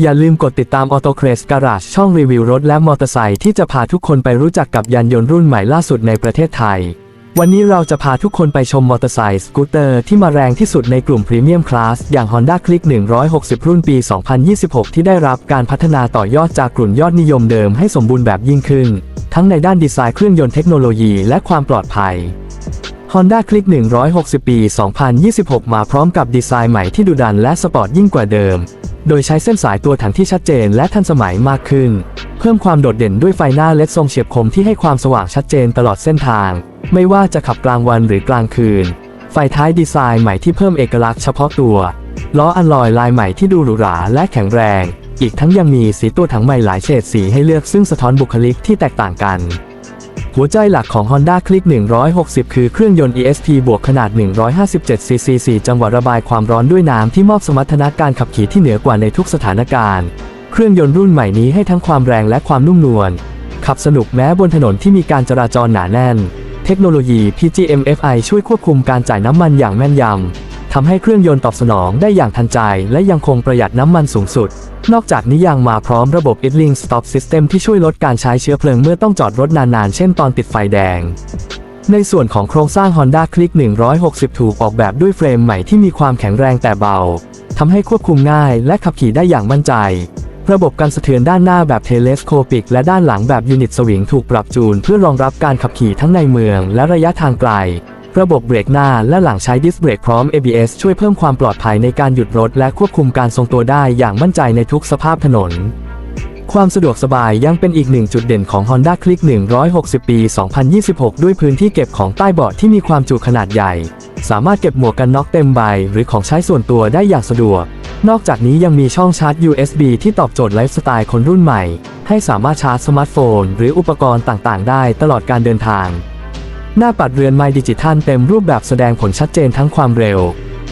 อย่าลืมกดติดตาม Auto c r a z e Garage ช่องรีวิวรถและมอเตอร์ไซค์ที่จะพาทุกคนไปรู้จักกับยานยนต์รุ่นใหม่ล่าสุดในประเทศไทย วันนี้เราจะพาทุกคนไปชมมอเตอร์ไซค์สกูตเตอร์ที่มาแรงที่สุดในกลุ่มพรีเมียมคลาสอย่าง Honda Click 160 รุ่นปี 2026 ที่ได้รับการพัฒนาต่อยอดจากกลุ่มยอดนิยมเดิมให้สมบูรณ์แบบยิ่งขึ้น ทั้งในด้านดีไซน์เครื่องยนต์เทคโนโลยีและความปลอดภัย Honda Click 160 ปี 2026 มาพร้อมกับดีไซน์ใหม่ที่ดุดันและสปอร์ตยิ่งกว่าเดิม โดยใช้เส้นสายตัวถังที่ชัดเจนและทันสมัยมากขึ้น เพิ่มความโดดเด่นด้วยไฟหน้าเลดทรงเฉียบคมที่ให้ความสว่างชัดเจนตลอดเส้นทาง ไม่ว่าจะขับกลางวันหรือกลางคืน ไฟท้ายดีไซน์ใหม่ที่เพิ่มเอกลักษณ์เฉพาะตัวล้ออัลลอยลายใหม่ที่ดูหรูหราและแข็งแรง อีกทั้งยังมีสีตัวถังใหม่หลายเฉดสีให้เลือกซึ่งสะท้อนบุคลิกที่แตกต่างกัน หัวใจหลักของ Honda Click 160 คือเครื่องยนต์ ESP บวกขนาด 157 cc 4จังหวะระบายความร้อนด้วยน้ำที่มอบสมรรถนะการขับขี่ที่เหนือกว่าในทุกสถานการณ์ เครื่องยนต์รุ่นใหม่นี้ให้ทั้งความแรงและความนุ่มนวล ขับสนุกแม้บนถนนที่มีการจราจรหนาแน่น เทคโนโลยี PGMFI ช่วยควบคุมการจ่ายน้ำมันอย่างแม่นยำ ทำให้เครื่องยนต์ตอบสนองได้อย่างทันใจ และยังคงประหยัดน้ำมันสูงสุด นอกจากนี้ยังมาพร้อมระบบ idling stop system ที่ช่วยลดการใช้เชื้อเพลิงเมื่อต้องจอดรถนานๆ เช่นตอนติดไฟแดง ในส่วนของโครงสร้าง Honda Click 160 ถูกออกแบบด้วยเฟรมใหม่ที่มีความแข็งแรงแต่เบาทำให้ควบคุมง่ายและขับขี่ได้อย่างมั่นใจระบบการสะเทือนด้านหน้าแบบเทเลสโคปิก และด้านหลังแบบยูนิตสวิงถูกปรับจูน เพื่อรองรับการขับขี่ทั้งในเมืองและระยะทางไกล ระบบเบรกหน้าและหลังใช้ดิสเบรกพร้อม ABS ช่วยเพิ่มความปลอดภัยในการหยุดรถและควบคุมการทรงตัวได้อย่างมั่นใจในทุกสภาพถนน ความสะดวกสบายยังเป็นอีกหนึ่งจุดเด่นของ Honda Click 160 ปี 2026 ด้วยพื้นที่เก็บของใต้เบาะที่มีความจุขนาดใหญ่ สามารถเก็บหมวกกันน็อกเต็มใบ หรือของใช้ส่วนตัวได้อย่างสะดวก นอกจากนี้ยังมีช่องชาร์จ USB ที่ตอบโจทย์ไลฟ์สไตล์คนรุ่นใหม่ ให้สามารถชาร์จสมาร์ทโฟน หรืออุปกรณ์ต่างๆ ได้ตลอดการเดินทาง หน้าปัดเรือนไมดิจิทัลเต็มรูปแบบแสดงผลชัดเจนทั้งความเร็ว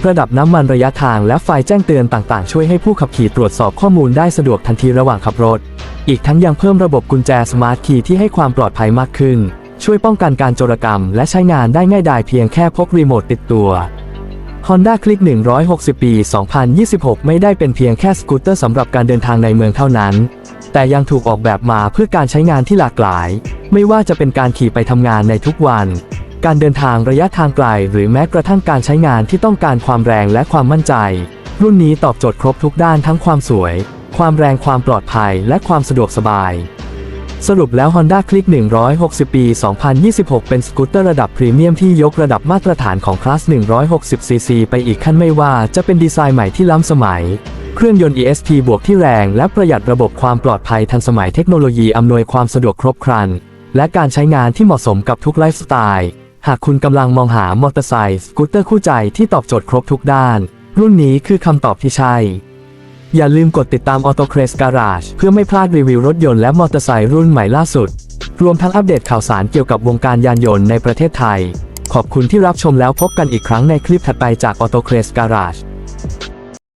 ระดับน้ำมันระยะทางและไฟแจ้งเตือนต่างๆ ช่วยให้ผู้ขับขี่ตรวจสอบข้อมูลได้สะดวกทันทีระหว่างขับรถ อีกทั้งยังเพิ่มระบบกุญแจสมาร์ทคีย์ที่ให้ความปลอดภัยมากขึ้น ช่วยป้องกันการโจรกรรม และใช้งานได้ง่ายดายเพียงแค่พกรีโมทติดตัว Honda Click 160 ปี 2026 ไม่ได้เป็นเพียงแค่สกูตเตอร์สำหรับการเดินทางในเมืองเท่านั้น แต่ยังถูกออกแบบมาเพื่อการใช้งานที่หลากหลาย ไม่ว่าจะเป็นการขี่ไปทำงานในทุกวัน การเดินทางระยะทางไกล หรือแม้กระทั่งการใช้งานที่ต้องการความแรงและความมั่นใจ รุ่นนี้ตอบโจทย์ครบทุกด้านทั้งความสวย ความแรงความปลอดภัย และความสะดวกสบาย สรุปแล้ว Honda Click 160 ปี 2026 เป็นสกูตเตอร์ระดับพรีเมียมที่ยกระดับมาตรฐานของคลาส 160cc ไปอีกขั้นไม่ว่าจะเป็นดีไซน์ใหม่ที่ล้ำสมัย เครื่องยนต์ ESP บวกที่แรงและประหยัดระบบความปลอดภัยทันสมัยเทคโนโลยีอำนวยความสะดวกครบครัน และการใช้งานที่เหมาะสมกับทุกไลฟ์สไตล์ หากคุณกำลังมองหามอเตอร์ไซค์สกูตเตอร์คู่ใจที่ตอบโจทย์ครบทุกด้าน รุ่นนี้คือคำตอบที่ใช่ อย่าลืมกดติดตาม Auto c r a z e Garage เพื่อไม่พลาดรีวิวรถยนต์และมอเตอร์ไซค์รุ่นใหม่ล่าสุด รวมทั้งอัปเดตข่าวสารเกี่ยวกับวงการยานยนต์ในประเทศไทย ขอบคุณที่รับชมแล้วพบกันอีกครั้งในคลิปถัดไปจาก Auto c r a z e Garage